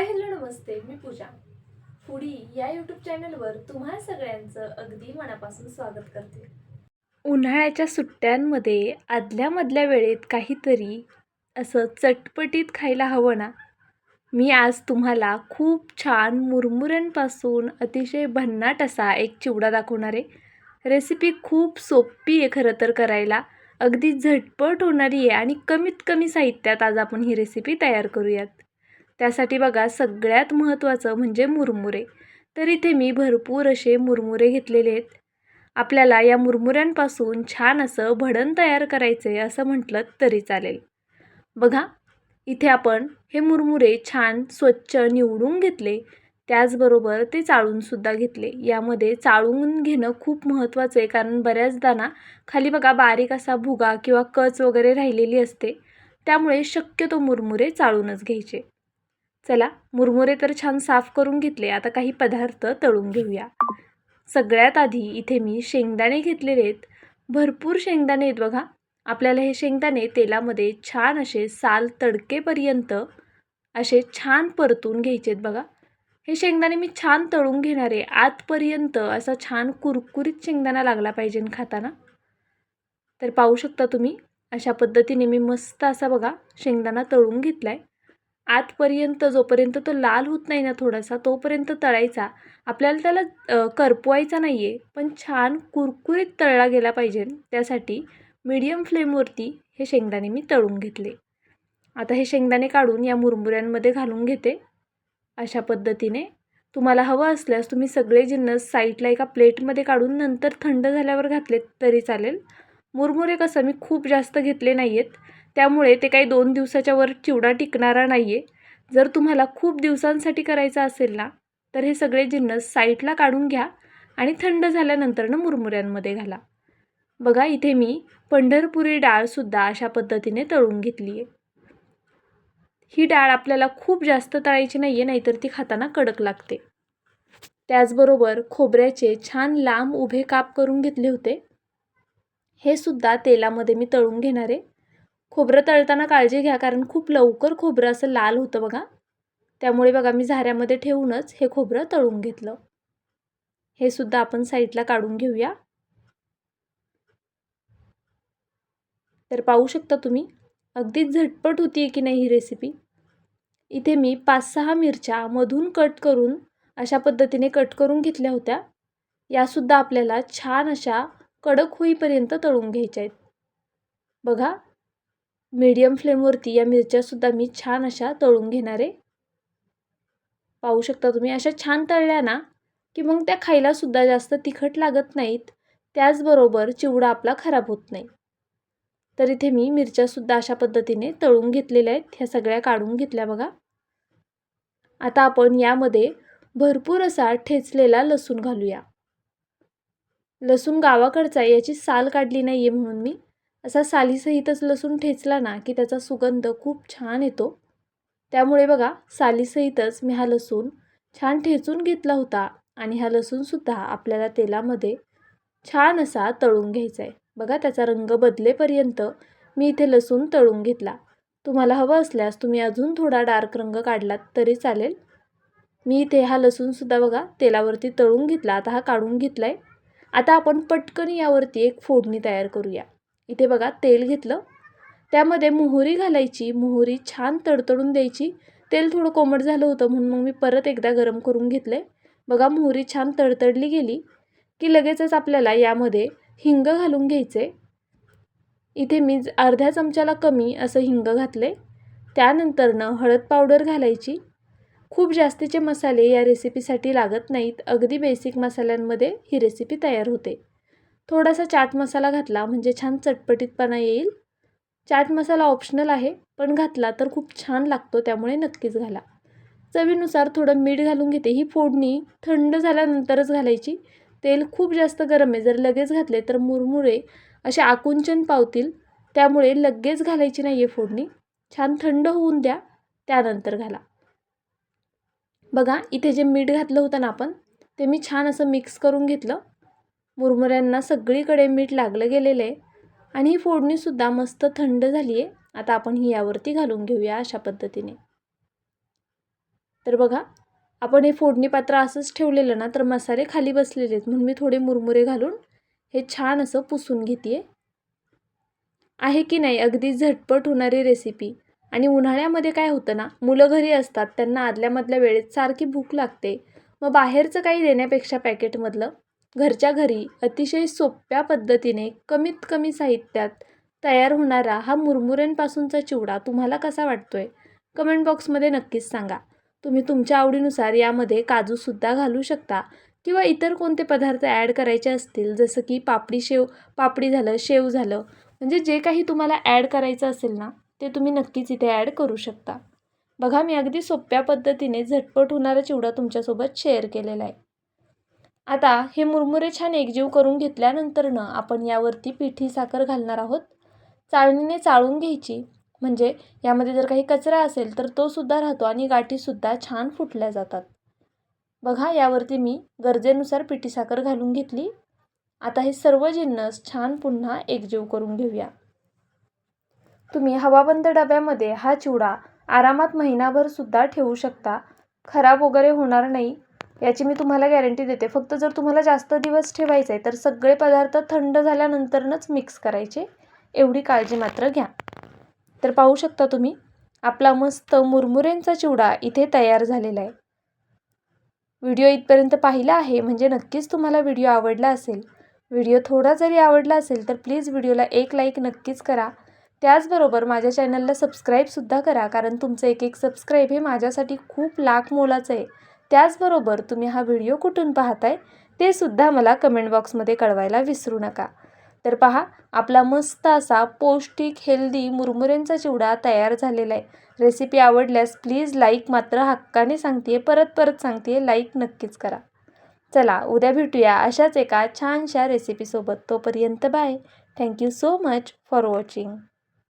हाय hello नमस्ते मी Pooja. Foodie या यूट्यूब चॅनलवर तुम्हा सगळ्यांचं अगदी मनापासून स्वागत करते. उन्हाळ्याच्या सुट्ट्यांमध्ये आदल्यामधल्या वेळेत काहीतरी असं चटपटीत खायला हवं ना? मी आज तुम्हाला खूप छान मुरमुऱ्यांपासून अतिशय भन्नाट असा एक चिवडा दाखवणार आहे. रेसिपी खूप सोपी आहे खरं तर करायला. अगदी झटपट होणारी आहे आणि कमीत कमी साहित्यात आज आपण ही रेसिपी तयार करूयात. त्यासाठी बघा सगळ्यात महत्त्वाचं म्हणजे मुरमुरे. तर इथे मी भरपूर असे मुरमुरे घेतलेले आहेत. आपल्याला या मुरमुऱ्यांपासून छान असं भडण तयार करायचं आहे असं म्हटलं तरी चालेल. बघा इथे आपण हे मुरमुरे छान स्वच्छ निवडून घेतले. त्याचबरोबर ते चाळूनसुद्धा घेतले. यामध्ये चाळून घेणं खूप महत्त्वाचं आहे कारण बऱ्याचदा ना खाली बघा बारीक असा भुगा किंवा कच वगैरे राहिलेली असते. त्यामुळे शक्यतो मुरमुरे चाळूनच घ्यायचे. चला मुरमुरे तर छान साफ करून घेतले आता काही पदार्थ तळून घेऊया. सगळ्यात आधी इथे मी शेंगदाणे घेतलेले आहेत. भरपूर शेंगदाणे आहेत बघा. आपल्याला हे शेंगदाणे तेलामध्ये छान असे साल तडकेपर्यंत असे छान परतून घ्यायचे आहेत बघा. हे शेंगदाणे मी छान तळून घेणार आहे. आतपर्यंत असा छान कुरकुरीत शेंगदाणा लागला पाहिजे खाताना. तर पाहू शकता तुम्ही अशा पद्धतीने मी मस्त असा बघा शेंगदाणा तळून घेतला आहे आतपर्यंत जोपर्यंत तो लाल होत नाही ना थोडासा तोपर्यंत तळायचा. आपल्याला त्याला करपवायचा नाही आहे पण छान कुरकुरीत तळला गेला पाहिजे. त्यासाठी मीडियम फ्लेमवरती हे शेंगदाणे मी तळून घेतले. आता हे शेंगदाणे काढून या मुरमुऱ्यांमध्ये घालून घेते. अशा पद्धतीने. तुम्हाला हवं असल्यास तुम्ही सगळे जिन्नस साईडला एका प्लेटमध्ये काढून नंतर थंड झाल्यावर घातले तरी चालेल. मुरमुरे कसं मी खूप जास्त घेतले नाही आहेत त्यामुळे ते काही दोन दिवसाच्या वर चिवडा टिकणारा नाही आहे जर तुम्हाला खूप दिवसांसाठी करायचा असेल ना तर हे सगळे जिन्नस साईडला काढून घ्या आणि थंड झाल्यानंतरनं मुरमुऱ्यांमध्ये घाला. बघा इथे मी पंढरपुरी डाळसुद्धा अशा पद्धतीने तळून घेतली आहे. ही डाळ आपल्याला खूप जास्त तळायची नाही आहे नाहीतर ती खाताना कडक लागते. त्याचबरोबर खोबऱ्याचे छान लांब उभे काप करून घेतले होते. हे सुद्धा तेलामध्ये मी तळून घेणार आहे. खोबरं तळताना काळजी घ्या कारण खूप लवकर खोबरं असं लाल होतं बघा. त्यामुळे बघा मी झाऱ्यामध्ये ठेवूनच हे खोबरं तळून घेतलं. हे सुद्धा आपण साईडला काढून घेऊया. तर पाहू शकता तुम्ही अगदीच झटपट होती की नाही ही रेसिपी इथे मी पाच सहा मिरच्या मधून कट करून अशा पद्धतीने कट करून घेतल्या होत्या. यासुद्धा आपल्याला छान अशा कडक होईपर्यंत तळून घ्यायच्या आहेत. बघा मीडियम फ्लेमवरती या मिरच्यासुद्धा मी छान अशा तळून घेणार आहे. पाहू शकता तुम्ही अशा छान तळल्या ना की मग त्या खायलासुद्धा जास्त तिखट लागत नाहीत. त्याचबरोबर चिवडा आपला खराब होत नाही. तर इथे मी मिरच्यासुद्धा अशा पद्धतीने तळून घेतलेल्या आहेत ह्या सगळ्या काढून घेतल्या बघा. आता आपण यामध्ये भरपूर असा ठेचलेला लसूण घालूया. लसूण गावाकडचा याची साल काढली नाही आहे म्हणून मी. असा सालीसहितच लसूण ठेचला ना की त्याचा सुगंध खूप छान येतो. त्यामुळे बघा सालीसहितच मी हा लसूण छान ठेचून घेतला होता आणि हा लसूणसुद्धा आपल्याला तेलामध्ये छान असा तळून घ्यायचा आहे. बघा त्याचा रंग बदलेपर्यंत मी इथे लसूण तळून घेतला. तुम्हाला हवं असल्यास तुम्ही अजून थोडा डार्क रंग काढलात तरी चालेल. मी इथे हा लसूणसुद्धा बघा तेलावरती तळून घेतला. आता हा काढून घेतला आहे आता आपण पटकन यावरती एक फोडणी तयार करूया. इथे बघा तेल घेतलं. त्यामध्ये मोहरी घालायची मोहरी छान तडतडून द्यायची. तेल थोडं कोमट झालं होतं म्हणून मग मी परत एकदा गरम करून घेतले. बघा मोहरी छान तडतडली गेली की लगेचच आपल्याला यामध्ये हिंग घालून घ्यायचे. इथे मी अर्ध्या चमच्याला कमी असं हिंग घातले. त्यानंतरनं हळद पावडर घालायची. खूप जास्तीचे मसाले या रेसिपीसाठी लागत नाहीत. अगदी बेसिक मसाल्यांमध्ये ही रेसिपी तयार होते. थोडासा चाट मसाला घातला म्हणजे छान चटपटीतपणा येईल. चाट मसाला ऑप्शनल आहे पण घातला तर खूप छान लागतो त्यामुळे नक्कीच घाला. चवीनुसार थोडं मीठ घालून घेते. ही फोडणी थंड झाल्यानंतरच घालायची. तेल खूप जास्त गरम आहे. जर लगेच घातले तर मुरमुरे असे आकुंचन पावतील. त्यामुळे लगेच घालायची नाही आहे फोडणी. छान थंड होऊन द्या त्यानंतर घाला. बघा इथे जे मीठ घातलं होतं ना आपण ते मी छान असं मिक्स करून घेतलं. मुरमुऱ्यांना सगळीकडे मीठ लागलं गेलेलं आहे. आणि ही फोडणीसुद्धा मस्त थंड झाली आहे. आता आपण ही यावरती घालून घेऊया अशा पद्धतीने. तर बघा आपण हे फोडणी पात्र असंच ठेवलेलं ना तर मसाले खाली बसलेले आहेत. म्हणून मी थोडे मुरमुरे घालून हे छान असं पुसून घेते. आहे की नाही अगदी झटपट होणारी रेसिपी आणि उन्हाळ्यामध्ये काय होतं ना मुलं घरी असतात त्यांना आदल्यामधल्या वेळेत सारखी भूक लागते. मग बाहेरचं काही देण्यापेक्षा पॅकेटमधलं घरच्या घरी अतिशय सोप्या पद्धतीने कमीत कमी साहित्यात तयार होणारा हा मुरमुऱ्यांपासूनचा चिवडा तुम्हाला कसा वाटतो आहे कमेंट बॉक्समध्ये नक्कीच सांगा. तुम्ही तुमच्या आवडीनुसार यामध्ये काजूसुद्धा घालू शकता किंवा इतर कोणते पदार्थ ॲड करायचे असतील जसं की पापडी शेव पापडी झालं शेव झालं म्हणजे जे काही तुम्हाला ॲड करायचं असेल ना ते तुम्ही नक्कीच इथे ॲड करू शकता. बघा मी अगदी सोप्या पद्धतीने झटपट होणारा चिवडा तुमच्यासोबत शेअर केलेला आहे. आता हे मुरमुरे छान एकजीव करून घेतल्यानंतरनं आपण यावरती पिठी साखर घालणार आहोत. चाळणीने चाळून घ्यायची. म्हणजे यामध्ये जर काही कचरा असेल तर तो सुद्धा राहतो आणि गाठीसुद्धा छान फुटल्या जातात. बघा यावरती मी गरजेनुसार पिठी साखर घालून घेतली. आता हे सर्व जिन्नस छान पुन्हा एकजीव करून घेऊया. तुम्ही हवाबंद डब्यामध्ये हा चिवडा आरामात महिनाभर सुद्धा ठेवू शकता. खराब वगैरे होणार नाही. याची मी तुम्हाला गॅरंटी देते. फक्त जर तुम्हाला जास्त दिवस ठेवायचं आहे तर सगळे पदार्थ थंड झाल्यानंतरनच मिक्स करायचे. एवढी काळजी मात्र घ्या. तर पाहू शकता तुम्ही आपला मस्त मुरमुरेंचा चिवडा इथे तयार झालेला आहे. व्हिडिओ इथपर्यंत पाहिला आहे म्हणजे नक्कीच तुम्हाला व्हिडिओ आवडला असेल. व्हिडिओ थोडा जरी आवडला असेल तर प्लीज व्हिडिओला एक लाईक नक्कीच करा. त्याचबरोबर माझ्या चॅनलला सबस्क्राईबसुद्धा करा कारण तुमचं एक एक सबस्क्राईब हे माझ्यासाठी खूप लाख मोलाचं आहे. त्याचबरोबर तुम्ही हा व्हिडिओ कुठून पाहताय ते सुद्धा मला कमेंट बॉक्समध्ये कळवायला विसरू नका. तर पहा आपला मस्त असा पौष्टिक हेल्दी मुरमुऱ्यांचा चिवडा तयार झालेला आहे. रेसिपी आवडल्यास प्लीज लाईक मात्र हक्काने सांगते परत परत सांगते लाईक नक्कीच करा. चला उद्या भेटूया अशाच एका छानशा रेसिपीसोबत तोपर्यंत bye thank you so much for watching